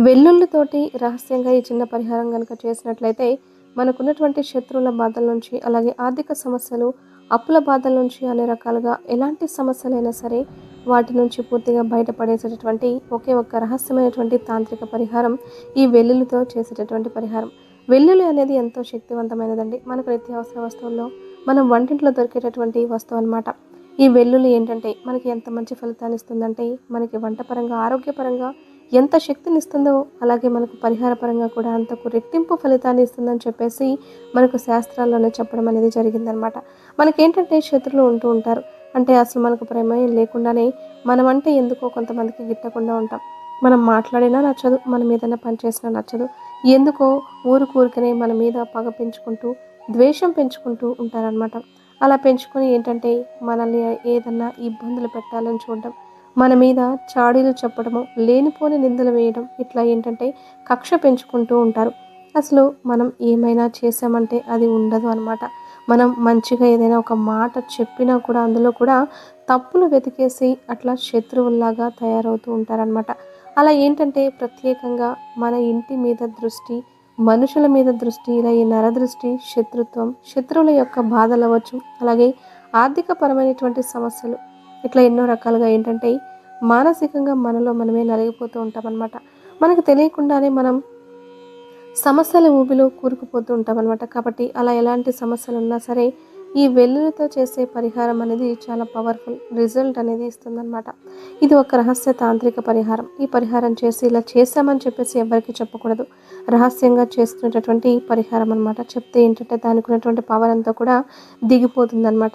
వెల్లుల్లితోటి రహస్యంగా ఈ చిన్న పరిహారం కనుక చేసినట్లయితే మనకున్నటువంటి శత్రువుల బాధల నుంచి అలాగే ఆర్థిక సమస్యలు అప్పుల బాధల నుంచి అనే రకాలుగా ఎలాంటి సమస్యలైనా సరే వాటి నుంచి పూర్తిగా బయటపడేసేటటువంటి ఒకే ఒక్క రహస్యమైనటువంటి తాంత్రిక పరిహారం ఈ వెల్లుల్లితో చేసేటటువంటి పరిహారం. వెల్లుల్లి అనేది ఎంతో శక్తివంతమైనదండి. మనకు నిత్యావసర వస్తువుల్లో మనం వంటింట్లో దొరికేటటువంటి వస్తువు అనమాట ఈ వెల్లుల్లి ఏంటంటే మనకి ఎంత మంచి ఫలితాన్ని ఇస్తుందంటే మనకి వంటపరంగా ఆరోగ్యపరంగా ఎంత శక్తినిస్తుందో అలాగే మనకు పరిహారపరంగా కూడా అంతకు రెట్టింపు ఫలితాన్ని ఇస్తుందని చెప్పేసి మనకు శాస్త్రాల్లోనే చెప్పడం అనేది జరిగిందనమాట. మనకేంటంటే శత్రులు ఉంటూ ఉంటారు. అంటే అసలు మనకు ప్రమేయం లేకుండానే మనం అంటే ఎందుకో కొంతమందికి గిట్టకుండా ఉంటాం. మనం మాట్లాడినా నచ్చదు మనం ఏదైనా పని చేసినా నచ్చదు. ఎందుకో ఊరు కూరుకనే మన మీద పగ పెంచుకుంటూ ద్వేషం పెంచుకుంటూ ఉంటారనమాట. అలా పెంచుకొని ఏంటంటే మనల్ని ఏదన్నా ఇబ్బందులు పెట్టాలని చూడడం మన మీద చాడీలు చెప్పడము లేనిపోని నిందలు వేయడం ఇట్లా ఏంటంటే కక్ష పెంచుకుంటూ ఉంటారు. అసలు మనం ఏమైనా చేసామంటే అది ఉండదు అనమాట మనం మంచిగా ఏదైనా ఒక మాట చెప్పినా కూడా అందులో కూడా తప్పులు వెతికేసి అట్లా శత్రువుల్లాగా తయారవుతూ ఉంటారనమాట అలా ఏంటంటే ప్రత్యేకంగా మన ఇంటి మీద దృష్టి మనుషుల మీద దృష్టి ఇలా ఈ నరదృష్టి శత్రుత్వం శత్రువుల యొక్క బాధలు అవ్వచ్చు అలాగే ఆర్థిక పరమైనటువంటి సమస్యలు ఇట్లా ఎన్నో రకాలుగా ఏంటంటే మానసికంగా మనలో మనమే నలిగిపోతూ ఉంటామన్నమాట. మనకు తెలియకుండానే మనం సమస్యల ఊబిలో కూరుకుపోతూ ఉంటామన్నమాట. కాబట్టి అలా ఎలాంటి సమస్యలు ఉన్నా సరే ఈ వెల్లుల్లితో చేసే పరిహారం అనేది చాలా పవర్ఫుల్ రిజల్ట్ అనేది ఇస్తుందన్నమాట. ఇది ఒక రహస్య తాంత్రిక పరిహారం. ఈ పరిహారం చేసి ఇలా చేశామని చెప్పేసి ఎవరికి చెప్పకూడదు. రహస్యంగా చేసుకునేటటువంటి పరిహారం అనమాట చెప్తే ఏంటంటే దానికి ఉన్నటువంటి పవర్ అంతా కూడా దిగిపోతుందన్నమాట.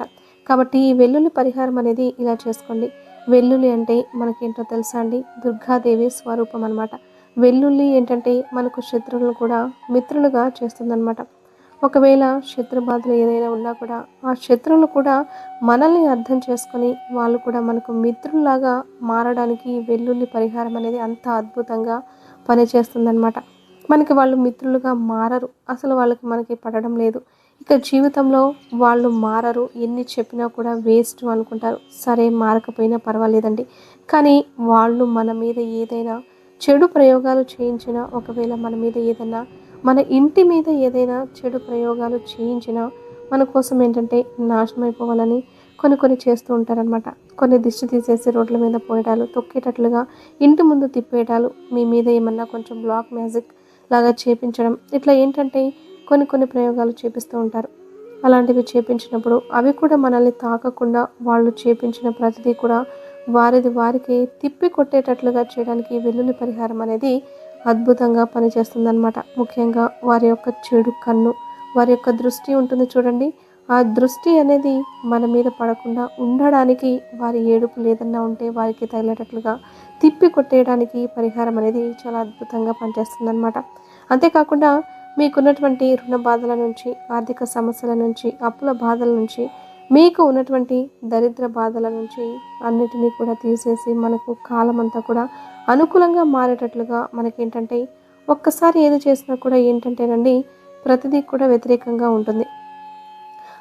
కాబట్టి ఈ వెల్లుల్లి పరిహారం అనేది ఇలా చేసుకోండి. వెల్లుల్లి అంటే మనకేంటో తెలుసా అండి? దుర్గాదేవి స్వరూపం అనమాట వెల్లుల్లి ఏంటంటే మనకు శత్రువులను కూడా మిత్రులుగా చేస్తుందన్నమాట. ఒకవేళ శత్రు బాధలు ఏదైనా ఉన్నా కూడా ఆ శత్రువులు కూడా మనల్ని అర్థం చేసుకొని వాళ్ళు కూడా మనకు మిత్రుల్లాగా మారడానికి వెల్లుల్లి పరిహారం అనేది అంత అద్భుతంగా పనిచేస్తుందన్నమాట. మనకి వాళ్ళు మిత్రులుగా మారరు. అసలు వాళ్ళకి మనకి పడడం లేదు. ఇక జీవితంలో వాళ్ళు మారరు ఎన్ని చెప్పినా కూడా వేస్ట్ అనుకుంటారు. సరే మారకపోయినా పర్వాలేదండి. కానీ వాళ్ళు మన మీద ఏదైనా చెడు ప్రయోగాలు చేయించినా ఒకవేళ మన మీద ఏదైనా మన ఇంటి మీద ఏదైనా చెడు ప్రయోగాలు చేయించినా మన కోసం ఏంటంటే నాశనం అయిపోవాలని కొన్ని కొన్ని చేస్తూ ఉంటారనమాట కొన్ని దిష్టి తీసేసి రోడ్ల మీద పోయడాలు తొక్కేటట్లుగా ఇంటి ముందు తిప్పేయడాలు మీ మీద ఏమన్నా కొంచెం బ్లాక్ మ్యాజిక్ లాగా చేపించడం ఇట్లా ఏంటంటే కొన్ని కొన్ని ప్రయోగాలు చేపిస్తూ ఉంటారు. అలాంటివి చేపించినప్పుడు అవి కూడా మనల్ని తాకకుండా వాళ్ళు చేపించిన ప్రతిదీ కూడా వారిది వారికి తిప్పి కొట్టేటట్లుగా చేయడానికి వెల్లుల్లి పరిహారం అనేది అద్భుతంగా పనిచేస్తుందన్నమాట. ముఖ్యంగా వారి యొక్క చెడు కన్ను వారి యొక్క దృష్టి ఉంటుంది చూడండి. ఆ దృష్టి అనేది మన మీద పడకుండా ఉండడానికి వారి ఏడుపు లేదన్నా ఉంటే వారికి తగిలేటట్లుగా తిప్పి కొట్టేయడానికి పరిహారం అనేది చాలా అద్భుతంగా పనిచేస్తుందన్నమాట. అంతేకాకుండా మీకున్నటువంటి రుణ బాధల నుంచి ఆర్థిక సమస్యల నుంచి అప్పుల బాధల నుంచి మీకు ఉన్నటువంటి దరిద్ర బాధల నుంచి అన్నిటినీ కూడా తీసేసి మనకు కాలం అంతా కూడా అనుకూలంగా మారేటట్లుగా మనకేంటంటే ఒక్కసారి ఏది చేసినా కూడా ఏంటంటేనండి ప్రతిదీ కూడా వ్యతిరేకంగా ఉంటుంది.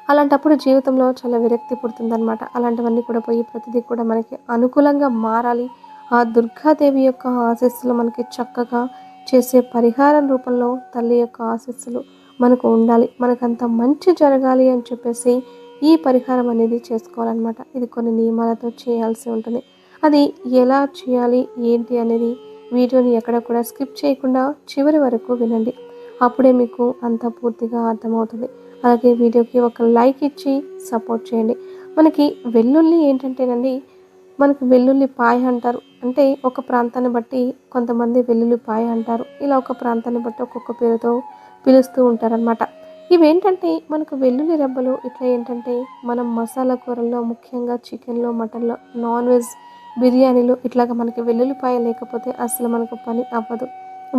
అలాంటప్పుడు జీవితంలో చాలా విరక్తి పుడుతుందనమాట అలాంటివన్నీ కూడా పోయి ప్రతిదీ కూడా మనకి అనుకూలంగా మారాలి. ఆ దుర్గాదేవి యొక్క ఆశస్సులు మనకి చక్కగా చేసే పరిహారం రూపంలో తల్లి యొక్క ఆశీస్సులు మనకు ఉండాలి. మనకంత మంచి జరగాలి అని చెప్పేసి ఈ పరిహారం అనేది చేసుకోవాలన్నమాట. ఇది కొన్ని నియమాలతో చేయాల్సి ఉంటుంది. అది ఎలా చేయాలి ఏంటి అనేది వీడియోని ఎక్కడ కూడా స్కిప్ చేయకుండా చివరి వరకు వినండి. అప్పుడే మీకు అంత పూర్తిగా అర్థమవుతుంది. అలాగే వీడియోకి ఒక లైక్ ఇచ్చి సపోర్ట్ చేయండి. మనకి వెల్లుల్లి ఏంటంటేనండి మనకి వెల్లుల్లి పాయ అంటారు. అంటే ఒక ప్రాంతాన్ని బట్టి కొంతమంది వెల్లుల్లి పాయ అంటారు. ఇలా ఒక ప్రాంతాన్ని బట్టి ఒక్కొక్క పేరుతో పిలుస్తూ ఉంటారనమాట ఇవేంటంటే మనకు వెల్లుల్లి రెబ్బలు ఇట్లా ఏంటంటే మనం మసాలా కూరల్లో ముఖ్యంగా చికెన్లో మటన్లో నాన్ వెజ్ బిర్యానీలు ఇట్లాగా మనకి వెల్లుల్లిపాయ లేకపోతే అసలు మనకు పని అవ్వదు.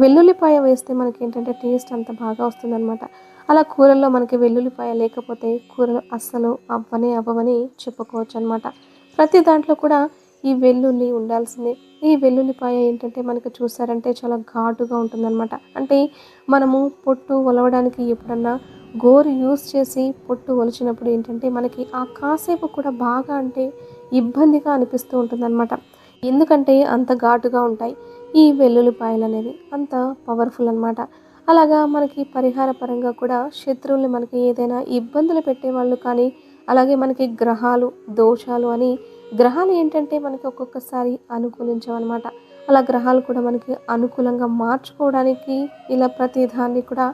వెల్లుల్లిపాయ వేస్తే మనకి ఏంటంటే టేస్ట్ అంత బాగా వస్తుందన్నమాట. అలా కూరల్లో మనకి వెల్లుల్లిపాయ లేకపోతే కూరలు అస్సలు అవ్వనే అవ్వవని చెప్పుకోవచ్చు అనమాట ప్రతి దాంట్లో కూడా ఈ వెల్లుల్లి ఉండాల్సిందే. ఈ వెల్లుల్లిపాయ ఏంటంటే మనకు చూసారంటే చాలా ఘాటుగా ఉంటుందన్నమాట. అంటే మనము పొట్టు ఒలవడానికి ఎప్పుడన్నా గోరు యూస్ చేసి పొట్టు ఒలిచినప్పుడు ఏంటంటే మనకి ఆ కాసేపు కూడా బాగా అంటే ఇబ్బందిగా అనిపిస్తూ ఉంటుందన్నమాట. ఎందుకంటే అంత ఘాటుగా ఉంటాయి ఈ వెల్లుల్లిపాయలు అనేది అంత పవర్ఫుల్ అనమాట అలాగా మనకి పరిహార పరంగా కూడా శత్రువుల్ని మనకి ఏదైనా ఇబ్బందులు పెట్టేవాళ్ళు కానీ అలాగే మనకి గ్రహాలు దోషాలు అని గ్రహాలు ఏంటంటే మనకి ఒక్కొక్కసారి అనుకూలించవన్నమాట. అలా గ్రహాలు కూడా మనకి అనుకూలంగా మార్చుకోవడానికి ఇలా ప్రతి దాన్ని కూడా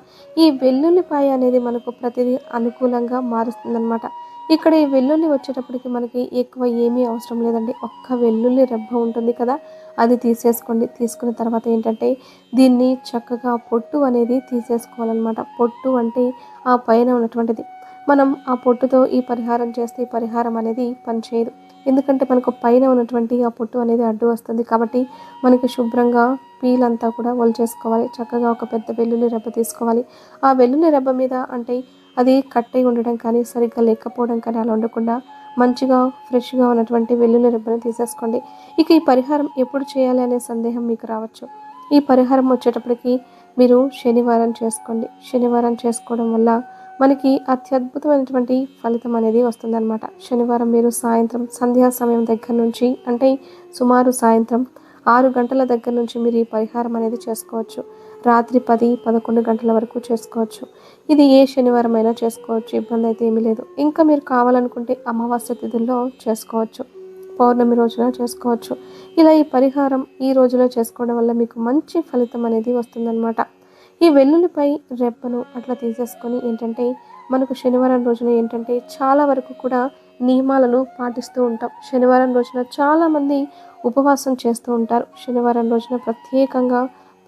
ఈ వెల్లుల్లిపాయ అనేది మనకు ప్రతిదీ అనుకూలంగా మారుస్తుందన్నమాట. ఇక్కడ ఈ వెల్లుల్లి వచ్చేటప్పటికి మనకి ఎక్కువ ఏమీ అవసరం లేదండి. ఒక్క వెల్లుల్లి రెబ్బ ఉంటుంది కదా అది తీసేసుకోండి. తీసుకున్న తర్వాత ఏంటంటే దీన్ని చక్కగా పొట్టు అనేది తీసేసుకోవాలన్నమాట. పొట్టు అంటే ఆ పైన ఉన్నటువంటిది. మనం ఆ పొట్టుతో ఈ పరిహారం చేస్తే ఈ పరిహారం అనేది పనిచేయదు. ఎందుకంటే మనకు పైన ఉన్నటువంటి ఆ పొట్టు అనేది అడ్డు వస్తుంది కాబట్టి మనకి శుభ్రంగా పీల్ అంతా కూడా ఒలిచేసుకోవాలి చక్కగా ఒక పెద్ద వెల్లుల్లి రెబ్బ తీసుకోవాలి. ఆ వెల్లుల్లి రెబ్బ మీద అంటే అది కట్ అయి ఉండడం కానీ సరిగ్గా లేకపోవడం కానీ అలా ఉండకుండా మంచిగా ఫ్రెష్గా ఉన్నటువంటి వెల్లుల్లి రెబ్బను తీసేసుకోండి. ఇక ఈ పరిహారం ఎప్పుడు చేయాలి అనే సందేహం మీకు రావచ్చు. ఈ పరిహారం వచ్చేటప్పటికి మీరు శనివారం చేసుకోండి. శనివారం చేసుకోవడం వల్ల మనకి అత్యద్భుతమైనటువంటి ఫలితం అనేది వస్తుందన్నమాట. శనివారం మీరు సాయంత్రం సంధ్యా సమయం దగ్గర నుంచి అంటే సుమారు సాయంత్రం ఆరు గంటల దగ్గర నుంచి మీరు ఈ పరిహారం అనేది చేసుకోవచ్చు. రాత్రి పది పదకొండు గంటల వరకు చేసుకోవచ్చు. ఇది ఏ శనివారం అయినా చేసుకోవచ్చు ఇబ్బంది అయితే ఏమీ లేదు. ఇంకా మీరు కావాలనుకుంటే అమావాస్య తిథుల్లో చేసుకోవచ్చు. పౌర్ణమి రోజున చేసుకోవచ్చు. ఇలా ఈ పరిహారం ఈ రోజులో చేసుకోవడం వల్ల మీకు మంచి ఫలితం అనేది వస్తుందన్నమాట. ఈ వెల్లుల్లిపై రెప్పను అట్లా తీసేసుకొని ఏంటంటే మనకు శనివారం రోజున ఏంటంటే చాలా వరకు కూడా నియమాలను పాటిస్తూ ఉంటాం. శనివారం రోజున చాలామంది ఉపవాసం చేస్తూ ఉంటారు. శనివారం రోజున ప్రత్యేకంగా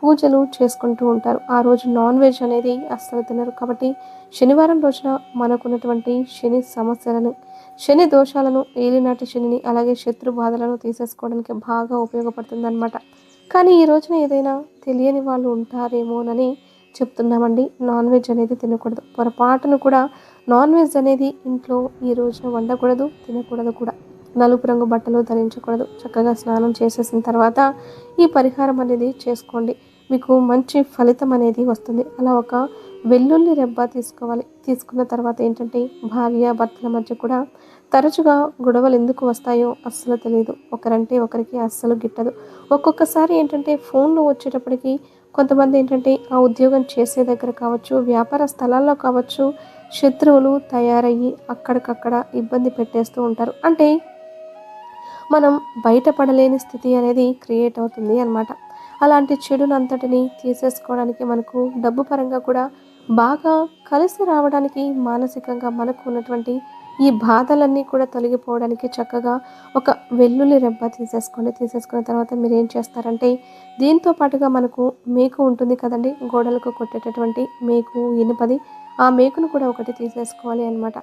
పూజలు చేసుకుంటూ ఉంటారు. ఆ రోజు నాన్ వెజ్ అనేది అస్సలు తినరు. కాబట్టి శనివారం రోజున మనకున్నటువంటి శని సమస్యలను శని దోషాలను ఏలినాటి శనిని అలాగే శత్రు బాధలను తీసేసుకోవడానికి బాగా ఉపయోగపడుతుంది కానీ ఈ రోజున ఏదైనా తెలియని వాళ్ళు ఉంటారేమోనని చెప్తున్నామండి. నాన్ వెజ్ అనేది తినకూడదు. పొరపాటును కూడా నాన్ వెజ్ అనేది ఇంట్లో ఈ రోజున వండకూడదు తినకూడదు కూడా. నలుపు రంగు బట్టలు ధరించకూడదు. చక్కగా స్నానం చేసేసిన తర్వాత ఈ పరిహారం అనేది చేసుకోండి. మీకు మంచి ఫలితం అనేది వస్తుంది. అలా ఒక వెల్లుల్లి రెబ్బ తీసుకోవాలి. తీసుకున్న తర్వాత ఏంటంటే భార్య భర్తల మధ్య కూడా తరచుగా గొడవలు ఎందుకు వస్తాయో అస్సలు తెలియదు ఒకరంటే ఒకరికి అస్సలు గిట్టదు. ఒక్కొక్కసారి ఏంటంటే ఫోన్లో వచ్చేటప్పటికి కొంతమంది ఏంటంటే ఆ ఉద్యోగం చేసే దగ్గర కావచ్చు వ్యాపార స్థలాల్లో కావచ్చు శత్రువులు తయారయ్యి అక్కడికక్కడ ఇబ్బంది పెట్టేస్తూ ఉంటారు. అంటే మనం బయటపడలేని స్థితి అనేది క్రియేట్ అవుతుంది అనమాట అలాంటి చెడునంతటిని తీసేసుకోవడానికి మనకు డబ్బు పరంగా కూడా బాగా కలిసి రావడానికి మానసికంగా మనకు ఉన్నటువంటి ఈ బాధలన్నీ కూడా తొలగిపోవడానికి చక్కగా ఒక వెల్లుల్లి రెబ్బ తీసేసుకోండి. తీసేసుకున్న తర్వాత మీరు ఏం చేస్తారంటే దీంతో పాటుగా మనకు మేకు ఉంటుంది కదండి గోడలకు కొట్టేటటువంటి మేకు ఇనుపది ఆ మేకును కూడా ఒకటి తీసేసుకోవాలి అనమాట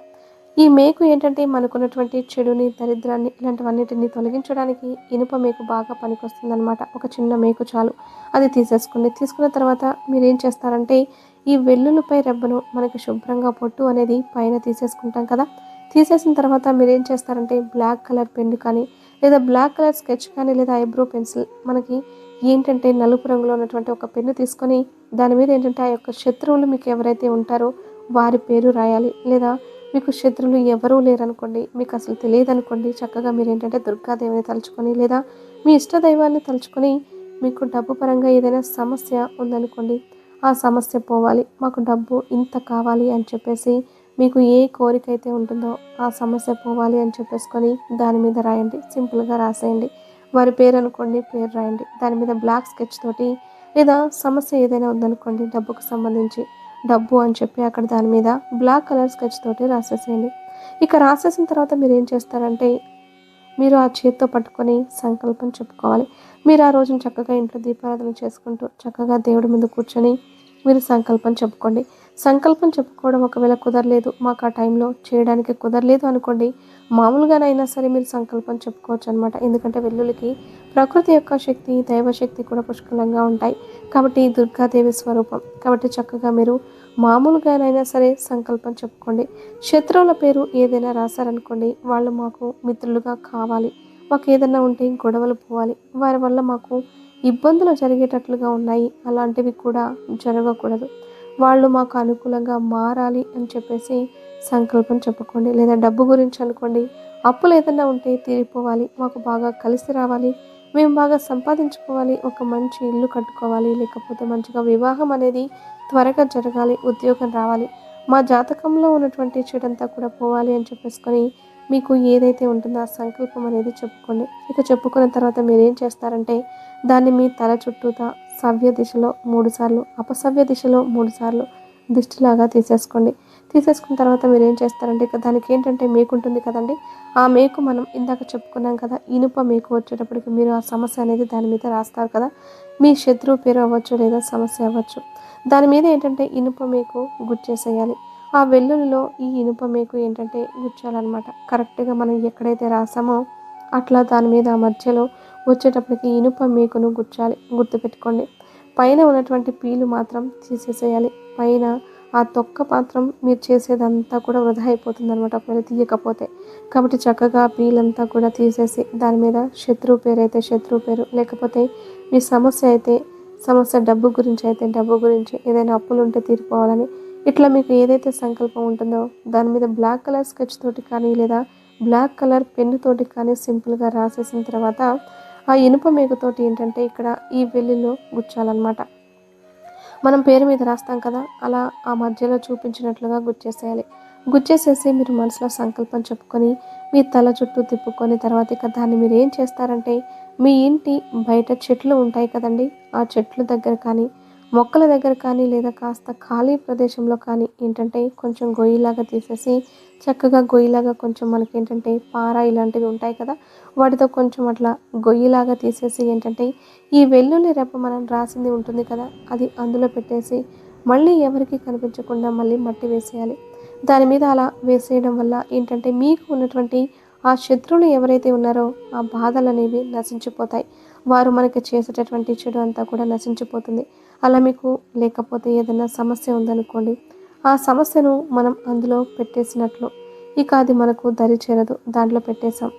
ఈ మేకు ఏంటంటే మనకున్నటువంటి చెడుని దరిద్రాన్ని ఇలాంటివన్నిటిని తొలగించడానికి ఇనుప మేకు బాగా పనికొస్తుంది అనమాట ఒక చిన్న మేకు చాలు. అది తీసేసుకోండి. తీసుకున్న తర్వాత మీరు ఏం చేస్తారంటే ఈ వెల్లుల్లిపై రెబ్బను మనకి శుభ్రంగా పొట్టు అనేది పైన తీసేసుకుంటాం కదా తీసేసిన తర్వాత మీరు ఏం చేస్తారంటే బ్లాక్ కలర్ పెన్ కానీ లేదా బ్లాక్ కలర్ స్కెచ్ కానీ లేదా ఐబ్రో పెన్సిల్ మనకి ఏంటంటే నలుపు రంగులో ఉన్నటువంటి ఒక పెన్ను తీసుకొని దాని మీద ఏంటంటే ఆ యొక్క శత్రువులు మీకు ఎవరైతే ఉంటారో వారి పేరు రాయాలి. లేదా మీకు శత్రువులు ఎవరూ లేరనుకోండి మీకు అసలు తెలియదు అనుకోండి చక్కగా మీరు ఏంటంటే దుర్గాదేవిని తలుచుకొని లేదా మీ ఇష్ట దైవాన్ని తలుచుకొని మీకు డబ్బు పరంగా ఏదైనా సమస్య ఉందనుకోండి ఆ సమస్య పోవాలి మాకు డబ్బు ఇంత కావాలి అని చెప్పేసి మీకు ఏ కోరిక అయితే ఉంటుందో ఆ సమస్య పోవాలి అని చెప్పేసుకొని దాని మీద రాయండి. సింపుల్గా రాసేయండి. వారి పేరు అనుకోండి పేరు రాయండి. దాని మీద బ్లాక్ స్కెచ్ తోటి లేదా సమస్య ఏదైనా ఉందనుకోండి డబ్బుకు సంబంధించి డబ్బు అని చెప్పి అక్కడ దాని మీద బ్లాక్ కలర్ స్కెచ్ తోటి రాసేసేయండి. ఇక రాసేసిన తర్వాత మీరు ఏం చేస్తారంటే మీరు ఆ చేతితో పట్టుకొని సంకల్పం చెప్పుకోవాలి. మీరు ఆ రోజున చక్కగా ఇంట్లో దీపారాధన చేసుకుంటూ చక్కగా దేవుడి ముందు కూర్చొని మీరు సంకల్పం చెప్పుకోండి. సంకల్పం చెప్పుకోవడం ఒకవేళ కుదరలేదు మాకు ఆ టైంలో చేయడానికి కుదరలేదు అనుకోండి మామూలుగానైనా సరే మీరు సంకల్పం చెప్పుకోవచ్చు అనమాట ఎందుకంటే వెల్లుల్లికి ప్రకృతి యొక్క శక్తి దైవశక్తి కూడా పుష్కలంగా ఉంటాయి. కాబట్టి దుర్గాదేవి స్వరూపం. కాబట్టి చక్కగా మీరు మామూలుగానైనా సరే సంకల్పం చెప్పుకోండి. శత్రువుల పేరు ఏదైనా రాశారనుకోండి వాళ్ళు మాకు మిత్రులుగా కావాలి. మాకు ఏదైనా ఉంటే గొడవలు పోవాలి. వారి వల్ల మాకు ఇబ్బందులు జరిగేటట్లుగా ఉన్నాయి. అలాంటివి కూడా జరగకూడదు. వాళ్ళు మాకు అనుకూలంగా మారాలి అని చెప్పేసి సంకల్పం చెప్పుకోండి. లేదా డబ్బు గురించి అనుకోండి. అప్పులు ఏదైనా ఉంటే తీరిపోవాలి. మాకు బాగా కలిసి రావాలి. మేము బాగా సంపాదించుకోవాలి. ఒక మంచి ఇల్లు కట్టుకోవాలి. లేకపోతే మంచిగా వివాహం అనేది త్వరగా జరగాలి. ఉద్యోగం రావాలి. మా జాతకంలో ఉన్నటువంటి చెడంతా కూడా పోవాలి అని చెప్పేసుకొని మీకు ఏదైతే ఉంటుందో ఆ సంకల్పం అనేది చెప్పుకోండి. ఇక చెప్పుకున్న తర్వాత మీరు ఏం చేస్తారంటే దాన్ని మీ తల చుట్టూతా సవ్య దిశలో మూడుసార్లు అపసవ్య దిశలో మూడుసార్లు దిష్టిలాగా తీసేసుకోండి. తీసేసుకున్న తర్వాత మీరు ఏం చేస్తారంటే ఇక దానికి ఏంటంటే మేకు ఉంటుంది కదండి ఆ మేకు మనం ఇందాక చెప్పుకున్నాం కదా ఇనుప మేకు వచ్చేటప్పటికి మీరు ఆ సమస్య అనేది దాని మీద రాస్తారు కదా మీ శత్రువు పేరు అవ్వచ్చు లేదా సమస్య అవ్వచ్చు. దాని మీద ఏంటంటే ఇనుప మేకు గుర్చేసేయాలి ఆ వెల్లుల్లిలో ఈ ఇనుప మేకు ఏంటంటే గుచ్చాలన్నమాట. కరెక్ట్గా మనం ఎక్కడైతే రాసామో అట్లా దాని మీద మధ్యలో వచ్చేటప్పటికి ఇనుప మేకును గుచ్చాలి. గుర్తుపెట్టుకోండి. పైన ఉన్నటువంటి పీలు మాత్రం తీసేసేయాలి. పైన ఆ తొక్క మాత్రం మీరు చేసేదంతా కూడా వృధా అయిపోతుంది అనమాట ఒకవేళ తీయకపోతే. కాబట్టి చక్కగా పీలంతా కూడా తీసేసి దాని మీద శత్రువు పేరు అయితే శత్రువు పేరు. లేకపోతే మీ సమస్య అయితే సమస్య డబ్బు గురించి అయితే డబ్బు గురించి ఏదైనా అప్పులు ఉంటే తీరిపోవాలని. ఇట్లా మీకు ఏదైతే సంకల్పం ఉంటుందో దాని మీద బ్లాక్ కలర్ స్కెచ్ తోటి కానీ లేదా బ్లాక్ కలర్ పెన్ను తోటి కానీ సింపుల్గా రాసేసిన తర్వాత ఆ ఇనుప మేకతోటి ఏంటంటే ఇక్కడ ఈ వెల్లిలో గుచ్చాలన్నమాట. మనం పేరు మీద రాస్తాం కదా అలా ఆ మధ్యలో చూపించినట్లుగా గుచ్చేసేయాలి. గుచ్చేసేసి మీరు మనసులో సంకల్పం చెప్పుకొని మీ తల చుట్టూ తిప్పుకొని తర్వాత ఇక దాన్ని మీరు ఏం చేస్తారంటే మీ ఇంటి బయట చెట్లు ఉంటాయి కదండి ఆ చెట్లు దగ్గర కానీ మొక్కల దగ్గర కానీ లేదా కాస్త ఖాళీ ప్రదేశంలో కానీ ఏంటంటే కొంచెం గొయ్యిలాగా తీసేసి చక్కగా గొయ్యిలాగా కొంచెం మనకి ఏంటంటే పార ఇలాంటివి ఉంటాయి కదా వాటితో కొంచెం అట్లా గొయ్యిలాగా తీసేసి ఏంటంటే ఈ వెల్లుల్లి రెప్ప మనం రాసింది ఉంటుంది కదా అది అందులో పెట్టేసి మళ్ళీ ఎవరికి కనిపించకుండా మళ్ళీ మట్టి వేసేయాలి. దాని మీద అలా వేసేయడం వల్ల ఏంటంటే మీకు ఉన్నటువంటి ఆ శత్రువులు ఎవరైతే ఉన్నారో ఆ బాధలు అనేవి నశించిపోతాయి. వారు మనకి చేసేటటువంటి చెడు అంతా కూడా నశించిపోతుంది. అలా మీకు లేకపోతే ఏదైనా సమస్య ఉందనుకోండి ఆ సమస్యను మనం అందులో పెట్టేసినట్లు. ఇక అది మనకు దరి చేరదు దాంట్లో పెట్టేశాం.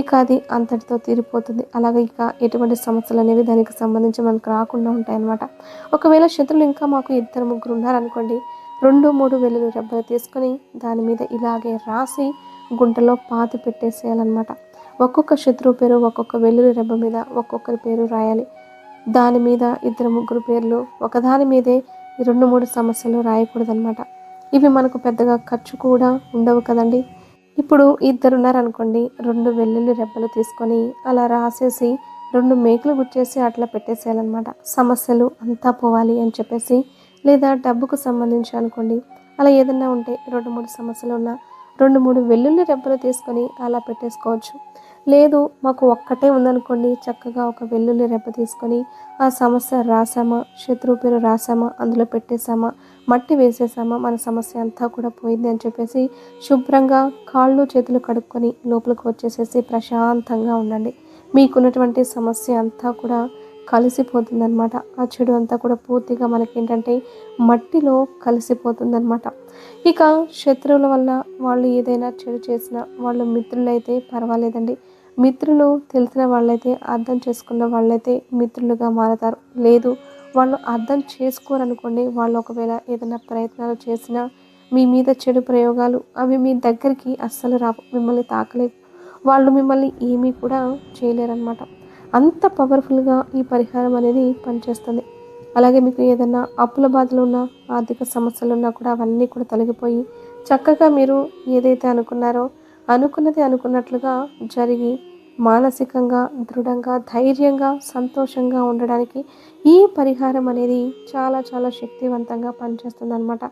ఇక అది అంతటితో తీరిపోతుంది. అలాగే ఇక ఎటువంటి సమస్యలు అనేవి దానికి సంబంధించి మనకు రాకుండా ఉంటాయన్నమాట. ఒకవేళ శత్రులు ఇంకా మాకు ఇద్దరు ముగ్గురు ఉన్నారనుకోండి రెండు మూడు వెల్లులు రెబ్బలు తీసుకొని దాని మీద ఇలాగే రాసి గుంటలో పాతి పెట్టేసేయాలన్నమాట. ఒక్కొక్క శత్రువు పేరు ఒక్కొక్క వెల్లుల్లి రెబ్బ మీద ఒక్కొక్కరి పేరు రాయాలి. దాని మీద ఇద్దరు ముగ్గురు పేర్లు ఒకదాని మీదే రెండు మూడు సమస్యలు రాయకూడదన్నమాట. ఇవి మనకు పెద్దగా ఖర్చు కూడా ఉండవు కదండి. ఇప్పుడు ఇద్దరున్నారనుకోండి రెండు వెల్లుల్లి రెబ్బలు తీసుకొని అలా రాసేసి రెండు మేకులు గుచ్చేసి అట్లా పెట్టేసేయాలన్నమాట. సమస్యలు అంతా పోవాలి అని చెప్పేసి లేదా డబ్బుకు సంబంధించి అనుకోండి అలా ఏదన్నా ఉంటే రెండు మూడు సమస్యలు ఉన్నా రెండు మూడు వెల్లుల్లి రెబ్బలు తీసుకొని అలా పెట్టేసుకోవచ్చు. లేదు మాకు ఒక్కటే ఉందనుకోండి చక్కగా ఒక వెల్లుల్లి రెబ్బ తీసుకొని ఆ సమస్య రాసామా శత్రువు పేరు రాసామా అందులో పెట్టేశామా మట్టి వేసేసామా మన సమస్య అంతా కూడా పోయింది అని చెప్పేసి శుభ్రంగా కాళ్ళు చేతులు కడుక్కొని లోపలికి వచ్చేసేసి ప్రశాంతంగా ఉండండి. మీకున్నటువంటి సమస్య అంతా కూడా కలిసిపోతుందన్నమాట. ఆ చెడు అంతా కూడా పూర్తిగా మనకేంటంటే మట్టిలో కలిసిపోతుందన్నమాట. ఇక శత్రువుల వల్ల వాళ్ళు ఏదైనా చెడు చేసినా వాళ్ళు మిత్రులైతే పర్వాలేదండి. మిత్రులు తెలిసిన వాళ్ళైతే అర్థం చేసుకున్న వాళ్ళైతే మిత్రులుగా మారతారు. లేదు వాళ్ళు అర్థం చేసుకోరనుకోండి వాళ్ళు ఒకవేళ ఏదైనా ప్రయత్నాలు చేసినా మీ మీద చెడు ప్రయోగాలు అవి మీ దగ్గరికి అస్సలు రావు మిమ్మల్ని తాకలేవు. వాళ్ళు మిమ్మల్ని ఏమీ కూడా చేయలేరన్నమాట. అంత పవర్ఫుల్గా ఈ పరిహారం అనేది పనిచేస్తుంది. అలాగే మీకు ఏదైనా అప్పుల బాధలు ఉన్నా ఆర్థిక సమస్యలు ఉన్నా కూడా అవన్నీ కూడా తొలగిపోయి చక్కగా మీరు ఏదైతే అనుకున్నారో అనుకున్నది అనుకున్నట్లుగా జరిగి మానసికంగా దృఢంగా ధైర్యంగా సంతోషంగా ఉండడానికి ఈ పరిహారం అనేది చాలా చాలా శక్తివంతంగా పనిచేస్తుంది అనమాట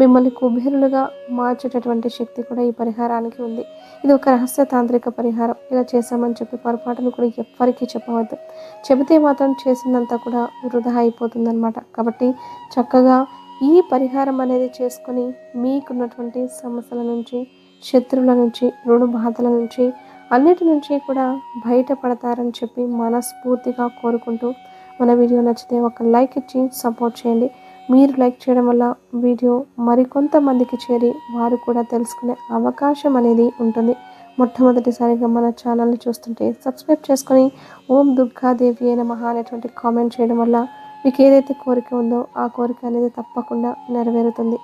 మిమ్మల్ని కుబేరులుగా మార్చేటటువంటి శక్తి కూడా ఈ పరిహారానికి ఉంది. ఇది ఒక రహస్య తాంత్రిక పరిహారం. ఇలా చేశామని చెప్పి పొరపాటును కూడా ఎవ్వరికీ చెప్పవద్దు. చెబితే మాత్రం చేసిందంతా కూడా వృధా అయిపోతుందన్నమాట. కాబట్టి చక్కగా ఈ పరిహారం అనేది చేసుకొని మీకున్నటువంటి సమస్యల నుంచి శత్రువుల నుంచి రుణ బాధల నుంచి అన్నిటి నుంచి కూడా బయటపడతారని చెప్పి మనస్ఫూర్తిగా కోరుకుంటూ మన వీడియో నచ్చితే ఒక లైక్ ఇచ్చి సపోర్ట్ చేయండి. మీరు లైక్ చేయడం వల్ల వీడియో మరికొంతమందికి చేరి వారు కూడా తెలుసుకునే అవకాశం అనేది ఉంటుంది. మొట్టమొదటిసారిగా మన ఛానల్ని చూస్తుంటే సబ్స్క్రైబ్ చేసుకొని ఓం దుర్గాదేవి అయిన మహా అనేటువంటి కామెంట్ చేయడం వల్ల మీకు ఏదైతే కోరిక ఉందో ఆ కోరిక అనేది తప్పకుండా నెరవేరుతుంది.